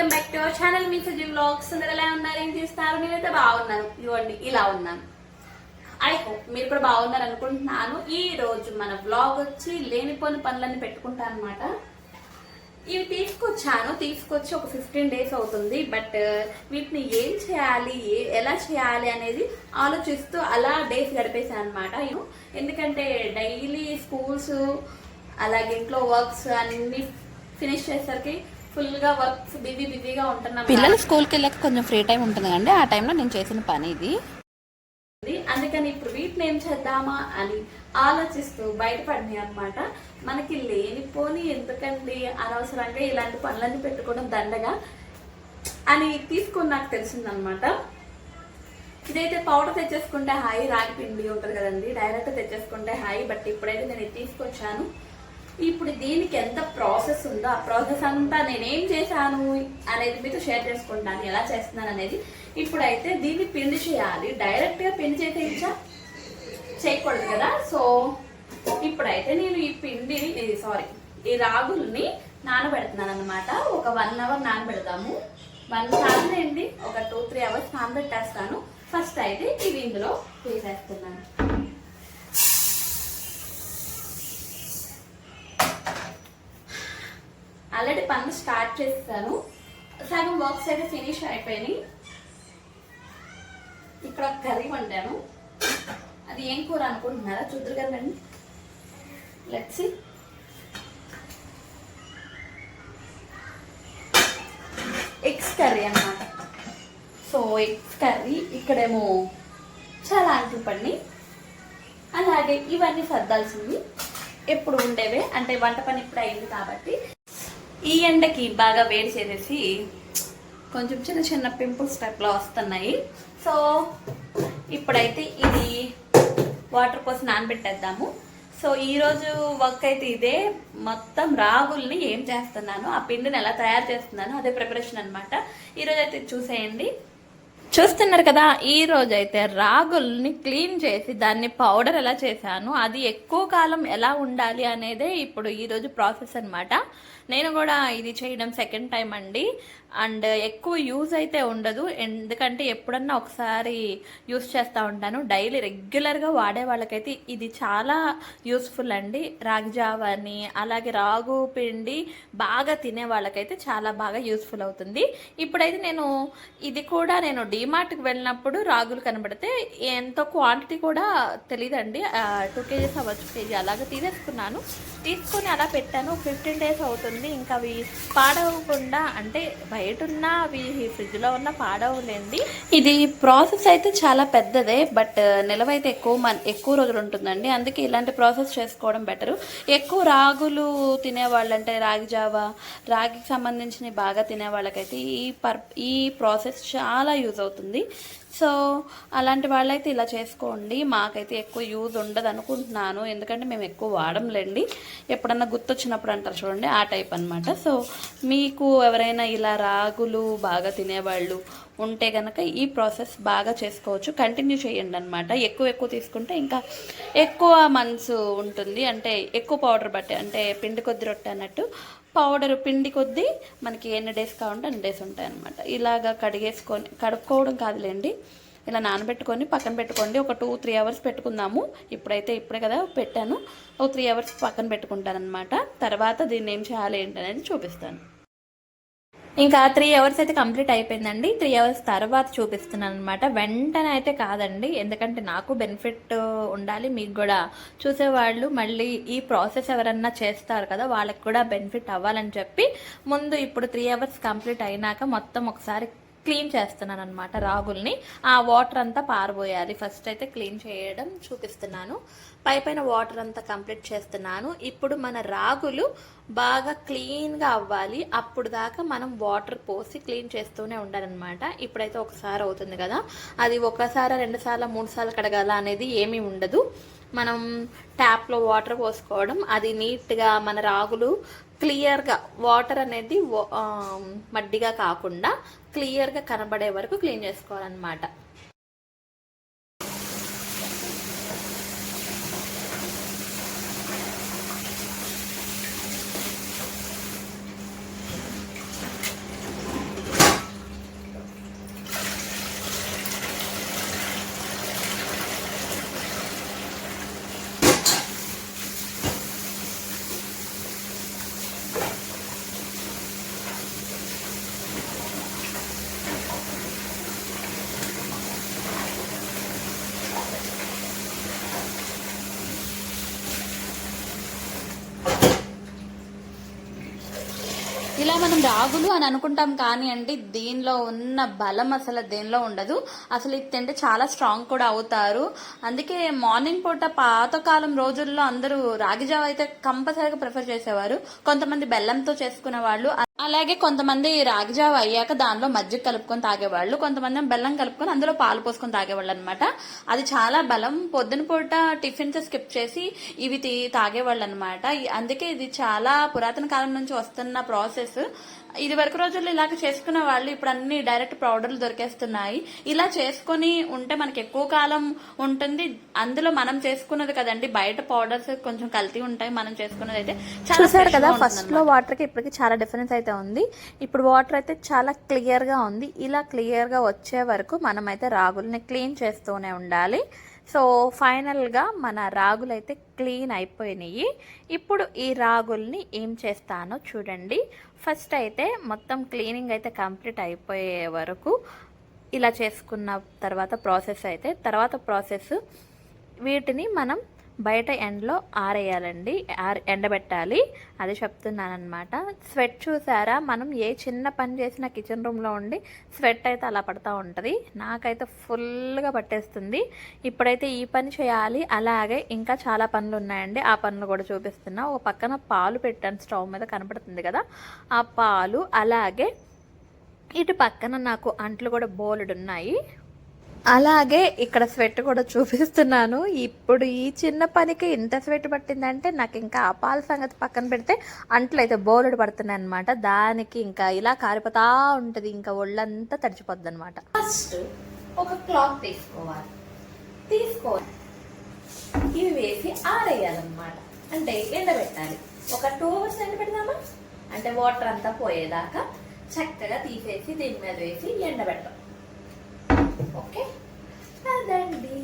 Welcome back to our channel. Me Suji vlogs అందరు ఎలా ఉన్నారు? ఏం చేస్తారు నేనైతే బాగున్నాను. ఇవ్వండి ఇలా ఉన్నాను. ఐ హోప్ మీరు కూడా బాగున్నారు అనుకుంటున్నాను. ఈ రోజు మన వ్లాగ్ వచ్చి లేనిపోని పనులన్నీ పెట్టుకుంటాను అనమాట ఇవి తీసుకొచ్చాను. తీసుకొచ్చి ఒక ఫిఫ్టీన్ డేస్ అవుతుంది. బట్ uh, వీటిని ఏం చేయాలి? ఏ- ఎలా చేయాలి అనేది ఆలోచిస్తూ అలా డేస్ గడిపేశాను అనమాట ఎందుకంటే డైలీ స్కూల్స్ అలాగే ఇంట్లో వర్క్స్ అన్ని ఫినిష్ చేసరికి ఫుల్గా వర్క్స్ బిజీ బిజీగా ఉంటున్నాం పిల్లలు స్కూల్కి వెళ్ళక కొంచెం ఫ్రీ టైం ఉంటుంది కండి ఆ టైంలో నేను చేసిన పని ఇది. అందుకని ఇప్పుడు వీటిని ఏం చేద్దామా అని ఆలోచిస్తూ బయటపడినాయి అనమాట మనకి లేనిపోని ఎందుకండి అనవసరంగా ఇలాంటి పనులన్నీ పెట్టుకోవడం దండగా అని తీసుకొని నాకు తెలిసిందనమాట ఇదైతే పౌడర్ తెచ్చేసుకుంటే హాయి రాగి పిండి ఉంటుంది కదండి. డైరెక్ట్ తెచ్చేసుకుంటే హాయి బట్ ఇప్పుడైతే నేను తీసుకొచ్చాను. ఇప్పుడు దీనికి ఎంత ప్రాసెస్ ఉందో ఆ ప్రాసెస్ అంతా నేనేం చేశాను అనేది మీతో షేర్ చేసుకుంటాను ఎలా చేస్తున్నాను అనేది. ఇప్పుడైతే దీన్ని పిండి చేయాలి. డైరెక్ట్గా పిండి చేసేయచ్చా చేయకూడదు కదా? సో ఇప్పుడైతే నేను ఈ పిండిని సారీ ఈ రాగుల్ని నానబెడుతున్నాను అనమాట ఒక వన్ అవర్ నానబెడతాము వన్ కాదండి ఒక టూ త్రీ అవర్స్ నానబెట్టేస్తాను. ఫస్ట్ అయితే ఇవి ఇందులో వేసేస్తున్నాను. ఆల్రెడీ పనులు స్టార్ట్ చేస్తాను. సగం వర్క్స్ అయితే ఫినిష్ అయిపోయినాయి. ఇక్కడ ఒక కర్రీ వండాను. అది ఏం కూర అనుకుంటున్నారా? చూద్దరు కదండి లెట్స్ ఎగ్స్ కర్రీ అన్నమాట. సో ఎగ్స్ కర్రీ ఇక్కడేమో చాలా అంట్లు అలాగే ఇవన్నీ సర్దాల్సింది. ఎప్పుడు ఉండేవే? అంటే వంట పని ఇప్పుడు అయింది కాబట్టి. ఈ ఎండకి బాగా వేడి చేసేసి కొంచెం చిన్న చిన్న పింపుల్స్ టైప్లో వస్తున్నాయి. సో ఇప్పుడైతే ఇది వాటర్ పోసి నానబెట్టేద్దాము. సో ఈరోజు వర్క్ అయితే ఇదే. మొత్తం రాగుల్ని ఏం చేస్తున్నాను ఆ పిండిని ఎలా తయారు చేస్తున్నాను అదే ప్రిపరేషన్ అనమాట ఈ అయితే చూసేయండి. చూస్తున్నారు కదా ఈ రోజు అయితే రాగుల్ని క్లీన్ చేసి దాన్ని పౌడర్ ఎలా చేశాను అది ఎక్కువ కాలం ఎలా ఉండాలి అనేదే ఇప్పుడు ఈ రోజు ప్రాసెస్ అన్నమాట. నేను కూడా ఇది చేయడం సెకండ్ టైం అండి. అండ్ ఎక్కువ యూజ్ అయితే ఉండదు ఎందుకంటే ఎప్పుడన్నా ఒకసారి యూస్ చేస్తూ ఉంటాను. డైలీ రెగ్యులర్గా వాడే వాళ్ళకైతే ఇది చాలా యూస్ఫుల్ అండి. రాగి జావ అలాగే రాగు పిండి బాగా తినే వాళ్ళకైతే చాలా బాగా యూస్ఫుల్ అవుతుంది. ఇప్పుడైతే నేను ఇది కూడా నేను డీమార్ట్కి వెళ్ళినప్పుడు రాగులు కనబడితే ఎంత క్వాంటిటీ కూడా తెలియదండి టూ కేజీస్ అవ్వచ్చు కేజీ అలాగే తీసేసుకున్నాను. తీసుకొని అలా పెట్టాను. ఫిఫ్టీన్ డేస్ అవుతుంది. ఇంకా అవి పాడవకుండా అంటే బయట ఉన్న అవి ఫ్రిడ్జ్లో ఉన్న పాడవలేండి. ఇది ప్రాసెస్ అయితే చాలా పెద్దదే బట్ నిలవైతే ఎక్కువ మన ఎక్కువ రోజులు ఉంటుందండి. అందుకే ఇలాంటి ప్రాసెస్ చేసుకోవడం బెటరు. ఎక్కువ రాగులు తినేవాళ్ళు అంటే రాగి జావ రాగికి సంబంధించిన బాగా తినే వాళ్ళకైతే ఈ పర్ ఈ ప్రాసెస్ చాలా యూజ్ అవుతుంది అవుతుంది సో అలాంటి వాళ్ళైతే ఇలా చేసుకోండి. మాకైతే ఎక్కువ యూజ్ ఉండదు అనుకుంటున్నాను ఎందుకంటే మేము ఎక్కువ వాడంలేండి. ఎప్పుడన్నా గుర్తొచ్చినప్పుడు అంటారు చూడండి ఆ టైప్ అనమాట సో మీకు ఎవరైనా ఇలా రాగులు బాగా తినేవాళ్ళు ఉంటే కనుక ఈ ప్రాసెస్ బాగా చేసుకోవచ్చు. కంటిన్యూ చేయండి అనమాట ఎక్కువ ఎక్కువ తీసుకుంటే ఇంకా ఎక్కువ మంత్స్ ఉంటుంది. అంటే ఎక్కువ పౌడర్ బట్టి అంటే పిండి కొద్ది రొట్టె అన్నట్టు పౌడర్ పిండి కొద్దీ మనకి ఎన్ని డేస్ కావాలంటే అన్ని డేస్ ఉంటాయి అనమాట ఇలాగా కడిగేసుకొని కడుక్కోవడం కాదులేండి. ఇలా నానబెట్టుకొని పక్కన పెట్టుకోండి. ఒక టూ త్రీ అవర్స్ పెట్టుకుందాము. ఇప్పుడైతే ఇప్పుడే కదా పెట్టాను. ఒక త్రీ అవర్స్ పక్కన పెట్టుకుంటాను అనమాట తర్వాత దీన్ని ఏం చేయాలి ఏంటనేది చూపిస్తాను. ఇంకా త్రీ అవర్స్ అయితే కంప్లీట్ అయిపోయిందండి. త్రీ అవర్స్ తర్వాత చూపిస్తున్నాను అనమాట వెంటనే అయితే కాదండి. ఎందుకంటే నాకు బెనిఫిట్ ఉండాలి. మీకు కూడా చూసేవాళ్ళు మళ్ళీ ఈ ప్రాసెస్ ఎవరన్నా చేస్తారు కదా వాళ్ళకి కూడా బెనిఫిట్ అవ్వాలని చెప్పి ముందు ఇప్పుడు త్రీ అవర్స్ కంప్లీట్ అయినాక మొత్తం ఒకసారి క్లీన్ చేస్తున్నాను అనమాట రాగుల్ని. ఆ వాటర్ అంతా పారబోయాలి. ఫస్ట్ అయితే క్లీన్ చేయడం చూపిస్తున్నాను. పై పైన వాటర్ అంతా కంప్లీట్ చేస్తున్నాను. ఇప్పుడు మన రాగులు బాగా క్లీన్గా అవ్వాలి. అప్పుడు దాకా మనం వాటర్ పోసి క్లీన్ చేస్తూనే ఉండాలన్నమాట. ఇప్పుడైతే ఒకసారి అవుతుంది కదా. అది ఒకసారి రెండు సార్లు మూడు సార్లు కడగాల అనేది ఏమీ ఉండదు. మనం ట్యాప్లో వాటర్ పోసుకోవడం. అది నీట్గా మన రాగులు క్లియర్గా వాటర్ అనేది మడ్డిగా కాకుండా క్లియర్గా కనబడే వరకు క్లీన్ చేసుకోవాలన్నమాట. మనం రాగులు అని అనుకుంటాం కానీ అండి దీనిలో ఉన్న బలం అసలు దేనిలో ఉండదు. అసలు ఇది తింటే చాలా స్ట్రాంగ్ కూడా అవుతారు. అందుకే మార్నింగ్ పూట పాతకాలం రోజుల్లో అందరూ రాగి జావ అయితే కంపల్సరీగా ప్రిఫర్ చేసేవారు. కొంతమంది బెల్లంతో చేసుకునే వాళ్ళు అలాగే కొంతమంది రాగిజావ అయ్యాక దానిలో మజ్జిగ కలుపుకొని తాగేవాళ్ళు కొంతమంది బెల్లం కలుపుకొని అందులో పాలు పోసుకొని తాగేవాళ్ళు అనమాట అది చాలా బలం. పొద్దున పూట టిఫిన్స్ స్కిప్ చేసి ఇవి తి- తాగేవాళ్ళు అనమాట అందుకే ఇది చాలా పురాతన కాలం నుంచి వస్తున్న ప్రాసెస్. ఇది వరకు రోజుల్లో ఇలాగ చేసుకునే వాళ్ళు ఇప్పుడు అన్ని డైరెక్ట్ పౌడర్లు దొరికేస్తున్నాయి. ఇలా చేసుకొని ఉంటే మనకి ఎక్కువ కాలం ఉంటుంది. అందులో మనం చేసుకున్నది కదండి బయట పౌడర్స్ కొంచెం కల్తీ ఉంటాయి. మనం చేసుకున్నది అయితే చాలా చూసారు కదా ఫస్ట్. లో వాటర్కి ఇప్పటికి చాలా డిఫరెన్స్ అయితే ఉంది. ఇప్పుడు వాటర్ అయితే చాలా క్లియర్గా ఉంది. ఇలా క్లియర్గా వచ్చే వరకు మనం అయితే రాగుల్ని క్లీన్ చేస్తూనే ఉండాలి. సో ఫైనల్గా మన రాగులు అయితే క్లీన్ అయిపోయినాయి. ఇప్పుడు ఈ రాగుల్ని ఏం చేస్తానో చూడండి. ఫస్ట్ అయితే మొత్తం క్లీనింగ్ అయితే కంప్లీట్ అయిపోయే వరకు ఇలా చేసుకున్న తర్వాత ప్రాసెస్ అయితే తర్వాత ప్రాసెస్ వీటిని మనం బయట ఎండలో ఆరేయాలండి. ఆర- ఎండబెట్టాలి. అది చెప్తున్నాను అనమాట స్వెట్ చూసారా? మనం ఏ చిన్న పని చేసినా కిచెన్ రూమ్లో ఉండి స్వెట్ అయితే అలా పడుతూ ఉంటుంది. నాకైతే ఫుల్గా పట్టేస్తుంది. ఇప్పుడైతే ఈ పని చేయాలి. అలాగే ఇంకా చాలా పనులు ఉన్నాయండి. ఆ పనులు కూడా చూపిస్తున్నా. ఒక పక్కన పాలు పెట్టాను స్టవ్ మీద కనపడుతుంది కదా. ఆ పాలు అలాగే ఇటు పక్కన నాకు అంట్లు కూడా బోలెడు ఉన్నాయి అలాగే ఇక్కడ స్వెట్ కూడా చూపిస్తున్నాను. ఇప్పుడు ఈ చిన్న పనికి ఇంత స్వెట్ పట్టిందంటే నాకు ఇంకా అపాల సంగతి పక్కన పెడితే అంట్లు అయితే బోలుడు పడుతున్నాయి అనమాట దానికి ఇంకా ఇలా కారిపోతా ఉంటుంది. ఇంకా ఒళ్ళంతా తడిచిపోద్ది అనమాట ఫస్ట్ ఒక క్లాత్ తీసుకోవాలి. తీసుకోవాలి. ఇవి వేసి ఆరేయాలన్నమాట. అంటే ఎండబెట్టాలి. ఒక టూ అవర్స్ ఎండబెడదామా? అంటే వాటర్ అంతా పోయేదాకా చక్కగా తీసేసి దీని మీద వేసి ఎండబెట్టాం ఓకే? అదండి.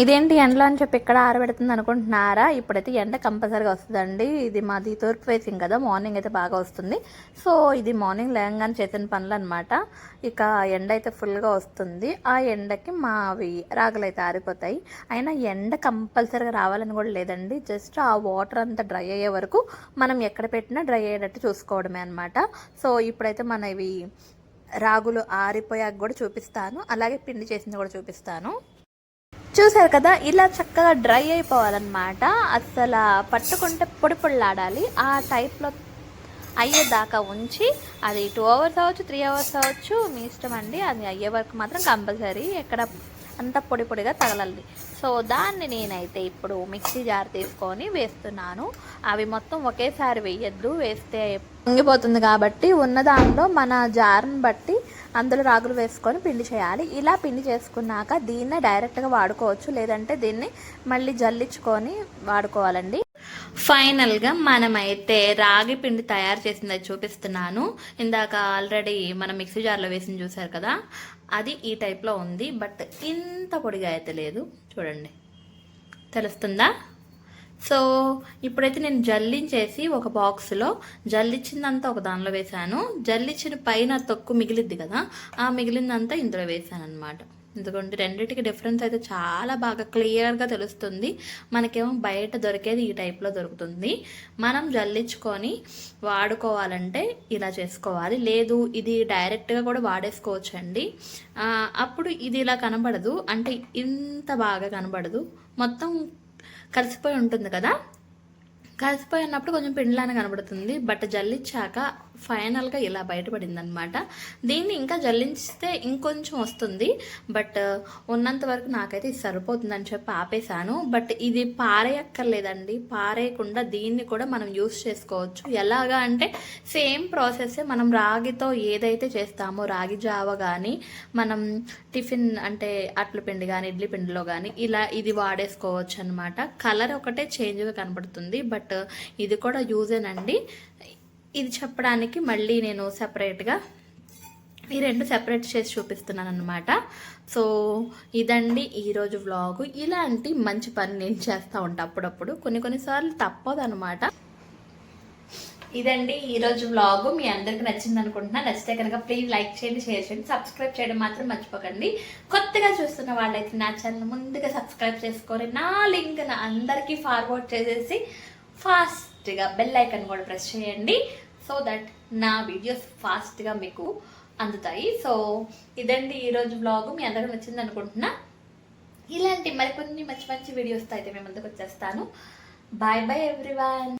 ఇదేంటి ఎండలో అని చెప్పి ఇక్కడ ఆరబెడుతుంది అనుకుంటున్నారా? ఇప్పుడైతే ఎండ కంపల్సరీగా వస్తుందండి. ఇది మాది తూర్పు ఫేసింగ్ కదా మార్నింగ్ అయితే బాగా వస్తుంది. సో ఇది మార్నింగ్ లేవగానే చేసిన పనులు అనమాట ఇక ఎండ అయితే ఫుల్గా వస్తుంది. ఆ ఎండకి మావి రాగులు అయితే ఆరిపోతాయి. అయినా ఎండ కంపల్సరీగా రావాలని కూడా లేదండి. జస్ట్ ఆ వాటర్ అంతా డ్రై అయ్యే వరకు మనం ఎక్కడ పెట్టినా డ్రై అయ్యేటట్టు చూసుకోవడమే అనమాట సో ఇప్పుడైతే మన ఇవి రాగులు ఆరిపోయాక కూడా చూపిస్తాను. అలాగే పిండి చేసింది కూడా చూపిస్తాను. చూసారు కదా ఇలా చక్కగా డ్రై అయిపోవాలన్నమాట. అసలు పట్టుకుంటే పొడి పొడిలాడాలి. ఆ టైప్లో అయ్యేదాకా ఉంచి అది టూ అవర్స్ అవ్వచ్చు త్రీ అవర్స్ అవ్వచ్చు మీ ఇష్టం అండి. అది అయ్యే వరకు మాత్రం కంపల్సరీ. ఎక్కడ అంత పొడి పొడిగా తగలాలి. సో దాన్ని నేనైతే ఇప్పుడు మిక్సీ జార్ తీసుకొని వేస్తున్నాను. అవి మొత్తం ఒకేసారి వేయద్దు వేస్తే పొంగిపోతుంది కాబట్టి ఉన్న దానిలో మన జార్ని బట్టి అందులో రాగులు వేసుకొని పిండి చేయాలి. ఇలా పిండి చేసుకున్నాక దీన్నే డైరెక్ట్గా వాడుకోవచ్చు లేదంటే దీన్ని మళ్ళీ జల్లించుకొని వాడుకోవాలండి. ఫైనల్గా మనమైతే రాగి పిండి తయారు చేసింది చూపిస్తున్నాను. ఇందాక ఆల్రెడీ మనం మిక్సీ జార్లో వేసింది చూసారు కదా? అది ఈ టైప్లో ఉంది బట్ ఇంత పొడిగా అయితే లేదు. చూడండి. తెలుస్తుందా? సో ఇప్పుడైతే నేను జల్లించేసి ఒక బాక్స్లో జల్లించిందంతా ఒక దానిలో వేశాను. జల్లించిన పైన తొక్కు మిగిలిద్ది కదా ఆ మిగిలిందంతా ఇందులో వేశాను అనమాట ఎందుకంటే రెండింటికి డిఫరెన్స్ అయితే చాలా బాగా క్లియర్గా తెలుస్తుంది. మనకేమో బయట దొరికేది ఈ టైప్లో దొరుకుతుంది. మనం జల్లించుకొని వాడుకోవాలంటే ఇలా చేసుకోవాలి. లేదు ఇది డైరెక్ట్గా కూడా వాడేసుకోవచ్చండి. అప్పుడు ఇది ఇలా కనబడదు. అంటే ఇంత బాగా కనబడదు. మొత్తం కలిసిపోయి ఉంటుంది కదా? కలిసిపోయినప్పుడు కొంచెం పిండిలానే కనబడుతుంది. బట్ జల్లించాక ఫైనల్గా ఇలా బయటపడింది అనమాట దీన్ని ఇంకా జల్లించితే ఇంకొంచెం వస్తుంది. బట్ ఉన్నంత వరకు నాకైతే ఇది సరిపోతుందని చెప్పి ఆపేశాను. బట్ ఇది పారేయక్కర్లేదండి. పారేయకుండా దీన్ని కూడా మనం యూస్ చేసుకోవచ్చు. ఎలాగా అంటే సేమ్ ప్రాసెస్ మనం రాగితో ఏదైతే చేస్తామో రాగి జావ కానీ మనం టిఫిన్ అంటే అట్ల పిండి కానీ ఇడ్లీ పిండిలో కానీ ఇలా ఇది వాడేసుకోవచ్చు అనమాట కలర్ ఒకటే చేంజ్గా కనబడుతుంది బట్ ఇది కూడా యూజేనండి. ఇది చెప్పడానికి మళ్ళీ నేను సపరేట్గా ఈ రెండు సెపరేట్ చేసి చూపిస్తున్నాను అనమాట సో ఇదండి ఈరోజు వ్లాగు ఇలాంటి మంచి పని నేను చేస్తూ ఉంటా అప్పుడప్పుడు. కొన్ని కొన్నిసార్లు తప్పదు అనమాట ఇదండి ఈరోజు వ్లాగు మీ అందరికి నచ్చింది అనుకుంటున్నా. నచ్చితే కనుక ప్లీజ్ లైక్ చేయండి షేర్ చేయండి సబ్స్క్రైబ్ చేయడం మాత్రం మర్చిపోకండి. కొత్తగా చూస్తున్న వాళ్ళైతే నా ఛానల్ ముందుగా సబ్స్క్రైబ్ చేసుకొని నా లింక్ అందరికీ ఫార్వర్డ్ చేసేసి ఫాస్ట్ ఫాస్ట్గా బెల్ ఐకన్ కూడా ప్రెస్ చేయండి. సో దట్ నా వీడియోస్ ఫాస్ట్గా మీకు అందుతాయి. సో ఇదండి ఈరోజు బ్లాగు మీ అందరికి నచ్చింది అనుకుంటున్నా. ఇలాంటి మరికొన్ని మంచి మంచి వీడియోస్తో అయితే మేము ముందుకు వచ్చేస్తాను. Bye bye everyone